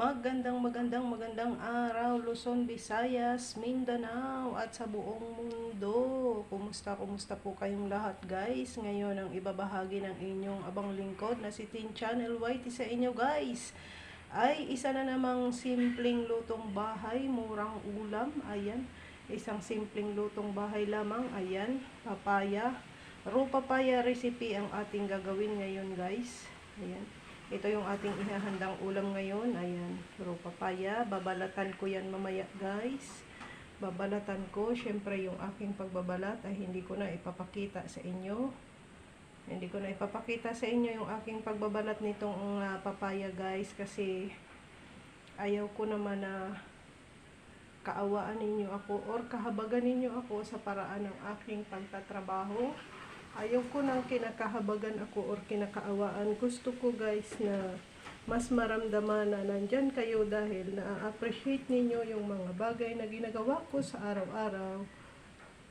Magandang magandang magandang araw Luzon, Visayas, Mindanao at sa buong mundo. Kumusta kumusta po kayong lahat guys? Ngayon ang ibabahagi ng inyong abang lingkod na si Tin Channel YT sa inyo guys. Ay isa na namang simpleng lutong bahay, murang ulam. Ayan, isang simpleng lutong bahay lamang. Ayan, papaya. Raw papaya recipe ang ating gagawin ngayon guys. Ayan. Ito yung ating ihahandang ulam ngayon. Ayan, raw papaya. Babalatan ko yan mamaya, guys. Babalatan ko. Siyempre, yung aking pagbabalat ay hindi ko na ipapakita sa inyo. Hindi ko na ipapakita sa inyo yung aking pagbabalat nitong uh, papaya, guys. Kasi ayaw ko naman na kaawaan ninyo ako or kahabagan ninyo ako sa paraan ng aking pagtatrabaho. Ayaw ko nang kinakahabagan ako or kinakaawaan. Gusto ko guys na mas maramdaman na nandyan kayo dahil na-appreciate ninyo yung mga bagay na ginagawa ko sa araw-araw.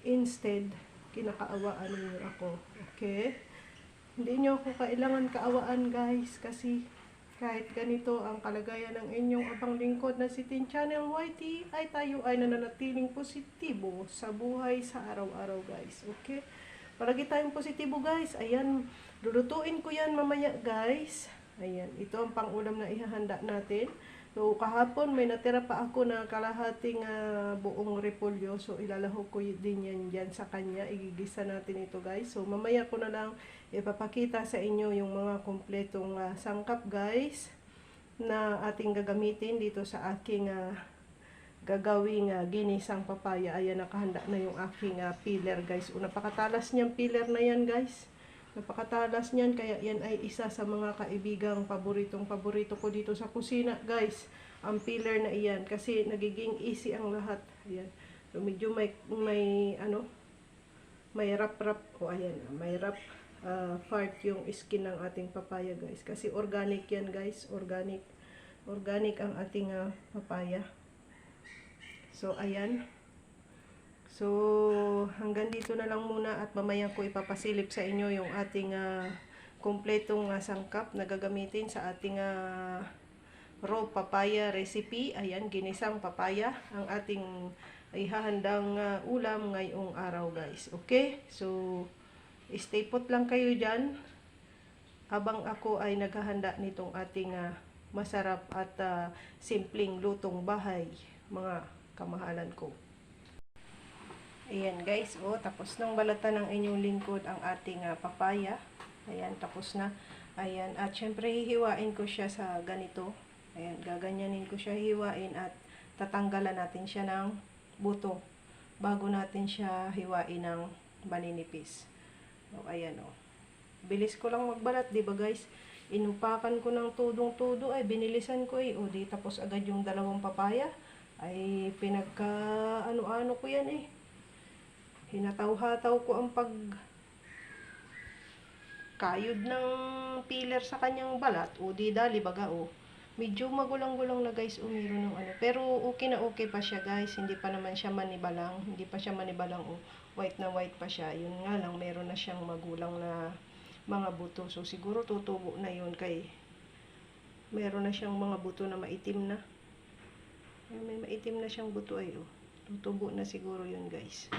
Instead, kinakaawaan ninyo ako. Okay? Hindi nyo ako kailangan kaawaan guys kasi kahit ganito ang kalagayan ng inyong abang lingkod na si Tin Channel YT ay tayo ay nananatiling positibo sa buhay sa araw-araw guys. Okay? Palagi tayong positibo guys. Ayan, lulutuin ko yan mamaya guys. Ayan, ito ang pangulam na ihahanda natin. So, kahapon may natira pa ako na kalahating uh, buong repolyo. So, ilalahok ko din yan dyan sa kanya. Igigisa natin ito guys. So, mamaya ko na lang ipapakita sa inyo yung mga kompletong uh, sangkap guys na ating gagamitin dito sa aking uh, gagawing uh, ginisang papaya. Ayan, nakahanda na yung aking uh, peeler, guys. O, napakatalas niyang peeler na yan, guys. Napakatalas niyan, kaya yan ay isa sa mga kaibigang paboritong paborito ko dito sa kusina, guys. Ang peeler na iyan, kasi nagiging easy ang lahat. Ayan. So, medyo may, may, ano, may rap-rap, o ayan, may rap uh, part yung skin ng ating papaya, guys. Kasi organic yan, guys. Organic. Organic ang ating uh, papaya. So, ayan. So, hanggang dito na lang muna at mamaya ko ipapasilip sa inyo yung ating uh, kompletong uh, sangkap na gagamitin sa ating uh, raw papaya recipe. Ayan, ginisang papaya ang ating ihahandang uh, ulam ngayong araw guys. Okay? So, stay put lang kayo dyan habang ako ay naghahanda nitong ating uh, masarap at uh, simpleng lutong bahay mga kamahalan ko. Ayan guys, oh, tapos nang balatan ng inyong lingkod ang ating uh, papaya. Ayan, tapos na. Ayan, at syempre hihiwain ko siya sa ganito. Ayan, gaganyanin ko siya hiwain at tatanggalan natin siya ng buto bago natin siya hiwain ng maninipis. Oh, ayan oh. Bilis ko lang magbalat, 'di ba guys? Inupakan ko ng tudong-tudo ay binilisan ko eh. O di tapos agad yung dalawang papaya ay pinagka ano-ano ko yan eh. Hinataw-hataw ko ang pag kayod ng peeler sa kanyang balat o di dali baga o. Medyo magulang-gulang na guys umiro ng ano. Pero okay na okay pa siya guys. Hindi pa naman siya manibalang. Hindi pa siya manibalang o. White na white pa siya. Yun nga lang meron na siyang magulang na mga buto. So siguro tutubo na yun kay meron na siyang mga buto na maitim na. Ayan, may maitim na siyang buto ay oh. Tutubo na siguro yun guys.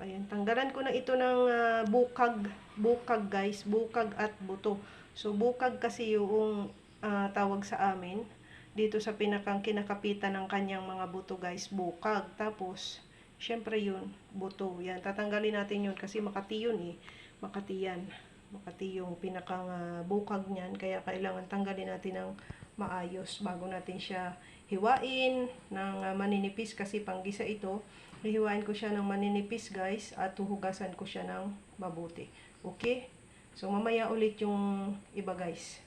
Ayan, tanggalan ko na ito ng uh, bukag. Bukag guys, bukag at buto. So bukag kasi yung uh, tawag sa amin. Dito sa pinakang kinakapitan ng kanyang mga buto guys, bukag. Tapos, syempre yun, buto. Yan, tatanggalin natin yun kasi makati yun eh. Makati yan. Makati yung pinakang uh, bukag niyan. Kaya kailangan tanggalin natin ng maayos bago natin siya hiwain ng uh, maninipis kasi panggisa ito. Hihiwain ko siya ng maninipis guys at tuhugasan ko siya ng mabuti. Okay? So mamaya ulit yung iba guys.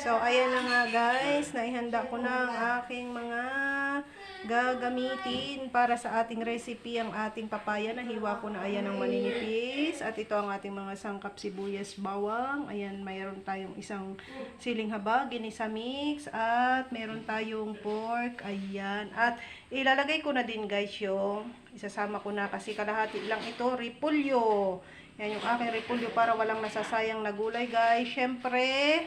So ayan na nga guys, naihanda ko na ang aking mga gagamitin para sa ating recipe ang ating papaya na hiwa ko na. Ayan ang maninipis. At ito ang ating mga sangkap sibuyas bawang. Ayan mayroon tayong isang siling haba ginisa mix at meron tayong pork. Ayan. At ilalagay ko na din guys yung isasama ko na kasi kalahati lang ito repolyo yan yung aking repolyo para walang nasasayang na gulay guys. Syempre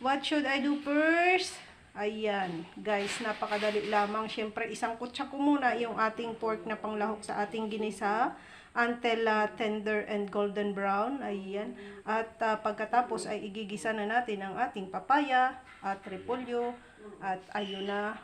what should I do first Ayan, guys, napakadali lamang. Siyempre, isang kutsa ko muna yung ating pork na panglahok sa ating ginisa until ah, tender and golden brown. Ayan. At ah, pagkatapos ay igigisa na natin ang ating papaya at repolyo. At ayun na,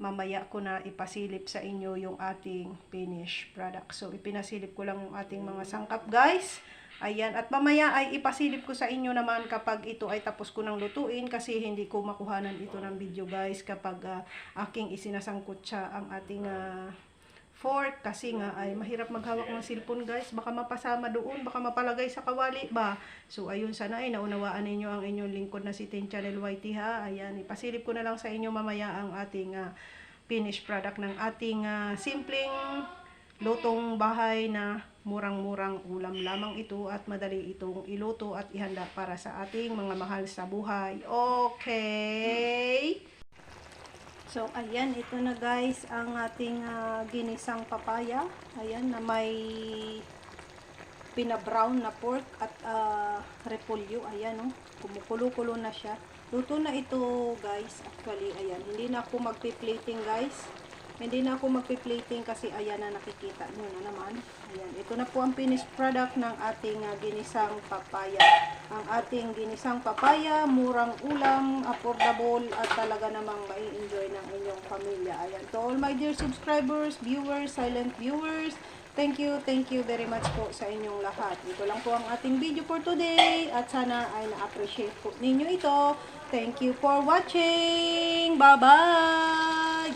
mamaya ko na ipasilip sa inyo yung ating finished product. So, ipinasilip ko lang yung ating mga sangkap, guys. Ayan, at mamaya ay ipasilip ko sa inyo naman kapag ito ay tapos ko nang lutuin kasi hindi ko makuhanan ito ng video guys kapag ah, aking isinasangkot siya ang ating ah, fork. Kasi nga ay mahirap maghawak ng cellphone guys. Baka mapasama doon baka mapalagay sa kawali ba? So ayun sana ay naunawaan ninyo ang inyong lingkod na si Ten Channel YT ha? Ayan ipasilip ko na lang sa inyo mamaya ang ating ah, finished product ng ating ah, simpleng lutong bahay na murang-murang ulam lamang ito at madali itong iluto at ihanda para sa ating mga mahal sa buhay. Okay? So, ayan, ito na guys ang ating ah, ginisang papaya. Ayan, na may pina-brown na pork at ah, repolyo. Ayan, oh, kumukulo-kulo na siya. Luto na ito, guys. Actually, ayan. Hindi na ako magpi-plating, guys. Hindi na ako magpi-plating kasi ayan na nakikita nyo na naman. Ayan. Ito na po ang finished product ng ating ah, ginisang papaya. Ang ating ginisang papaya, murang ulam, affordable, at talaga namang mai-enjoy ng inyong pamilya. Ayan. To all my dear subscribers, viewers, silent viewers, Thank you, thank you very much po sa inyong lahat. Ito lang po ang ating video for today at sana ay na-appreciate po ninyo ito. Thank you for watching. Bye-bye.